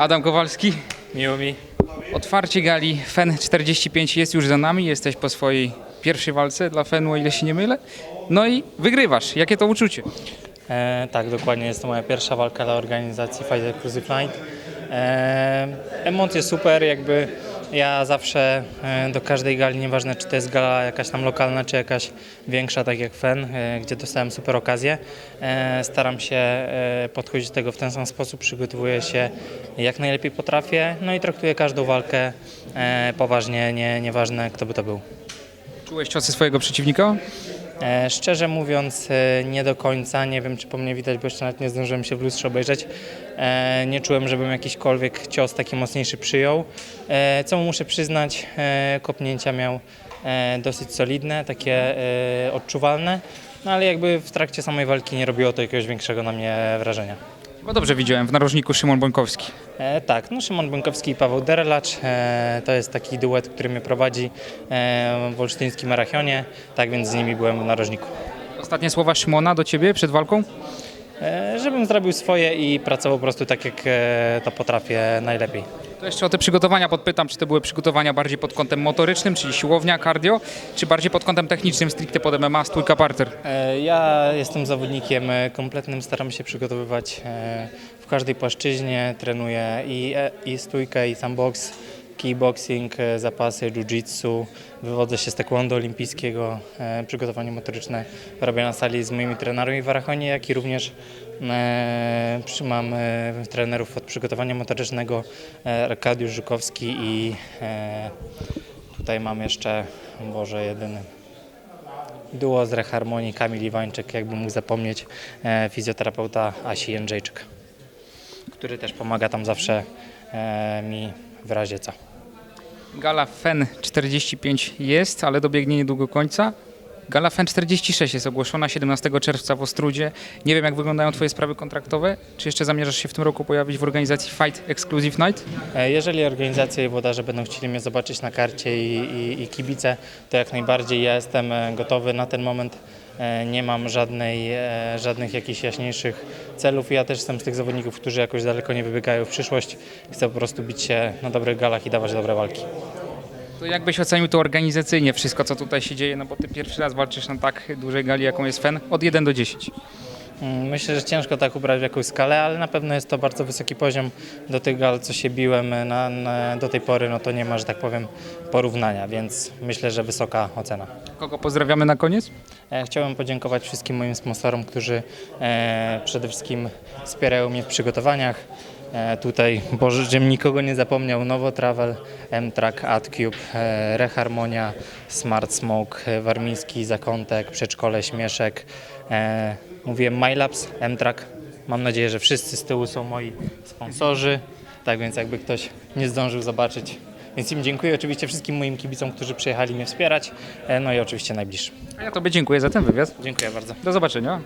Adam Kowalski. Miło mi. Otwarcie gali FEN 45 jest już za nami. Jesteś po swojej pierwszej walce dla FEN-u, o ile się nie mylę. No i wygrywasz. Jakie to uczucie? E, tak, dokładnie. Jest to moja pierwsza walka dla organizacji Fight Exclusive Night. E, emocje super, jakby ja zawsze e, do każdej gali, nieważne czy to jest gala jakaś tam lokalna, czy jakaś większa, tak jak FEN, e, gdzie dostałem super okazję, e, staram się podchodzić do tego w ten sam sposób, przygotowuję się jak najlepiej potrafię, no i traktuję każdą walkę poważnie, nie, nieważne kto by to był. Czułeś ciosy swojego przeciwnika? E, Szczerze mówiąc, e, nie do końca. Nie wiem, czy po mnie widać, bo jeszcze nawet nie zdążyłem się w lustrze obejrzeć. E, Nie czułem, żebym jakiśkolwiek cios taki mocniejszy przyjął. Co mu muszę przyznać, kopnięcia miał dosyć solidne, takie odczuwalne, no ale jakby w trakcie samej walki nie robiło to jakiegoś większego na mnie wrażenia. Bo dobrze widziałem, w narożniku Szymon Bońkowski. E, tak, no Szymon Bąkowski i Paweł Derelacz. E, to jest taki duet, który mnie prowadzi e, w olsztyńskim Marachionie, tak więc z nimi byłem w narożniku. Ostatnie słowa Szymona do ciebie przed walką? E, żebym zrobił swoje i pracował po prostu tak, jak e, to potrafię najlepiej. To jeszcze o te przygotowania podpytam, czy to były przygotowania bardziej pod kątem motorycznym, czyli siłownia, cardio, czy bardziej pod kątem technicznym, stricte pod MMA, stójka, parter? E, Ja jestem zawodnikiem e, kompletnym, staram się przygotowywać e, w każdej płaszczyźnie, trenuję i, i stójkę, i sandbox, kickboxing, e, zapasy, jiu-jitsu, wywodzę się z taekwondo olimpijskiego, e, przygotowanie motoryczne robię na sali z moimi trenerami w Arachonie, jak i również e, mam trenerów od przygotowania motorycznego, Arkadiusz Żukowski i tutaj mam jeszcze, Boże, jedyny Duo z Reharmonii, Kamil Iwańczyk, jakby mógł zapomnieć, fizjoterapeuta Asi Jędrzejczyk, który też pomaga tam zawsze mi w razie co. Gala FEN 45 jest, ale dobiegnie niedługo końca. Gala FEN 46 jest ogłoszona 17 czerwca w Ostrudzie. Nie wiem, jak wyglądają Twoje sprawy kontraktowe. Czy jeszcze zamierzasz się w tym roku pojawić w organizacji Fight Exclusive Night? E, Jeżeli organizacja i włodarze będą chcieli mnie zobaczyć na karcie i, i, i kibice, to jak najbardziej ja jestem e, gotowy na ten moment. e, Nie mam żadnej, żadnych jakichś jaśniejszych celów. Ja też jestem z tych zawodników, którzy jakoś daleko nie wybiegają w przyszłość. Chcę po prostu bić się na dobrych galach i dawać dobre walki. To jak byś ocenił to organizacyjnie wszystko, co tutaj się dzieje? No bo Ty pierwszy raz walczysz na tak dużej gali, jaką jest FEN, od 1 do 10. Mm, Myślę, że ciężko tak ubrać w jakąś skalę, ale na pewno jest to bardzo wysoki poziom do tych gal, co się biłem na, na, do tej pory, no to nie ma, że tak powiem, porównania, więc myślę, że wysoka ocena. Kogo pozdrawiamy na koniec? E, Chciałem podziękować wszystkim moim sponsorom, którzy e, przede wszystkim wspierają mnie w przygotowaniach. E, tutaj, Boże, żebym nikogo nie zapomniał, Nowo Travel, M-Track, AdCube, e, Reharmonia, Smart Smoke, e, Warmiński, Zakątek, Przedszkole Śmieszek. Mówiłem MyLabs, M-Track. Mam nadzieję, że wszyscy z tyłu są moi sponsorzy, tak więc jakby ktoś nie zdążył zobaczyć. Więc im dziękuję oczywiście wszystkim moim kibicom, którzy przyjechali mnie wspierać, no i oczywiście najbliższym. A ja Tobie dziękuję za ten wywiad. Dziękuję bardzo. Do zobaczenia.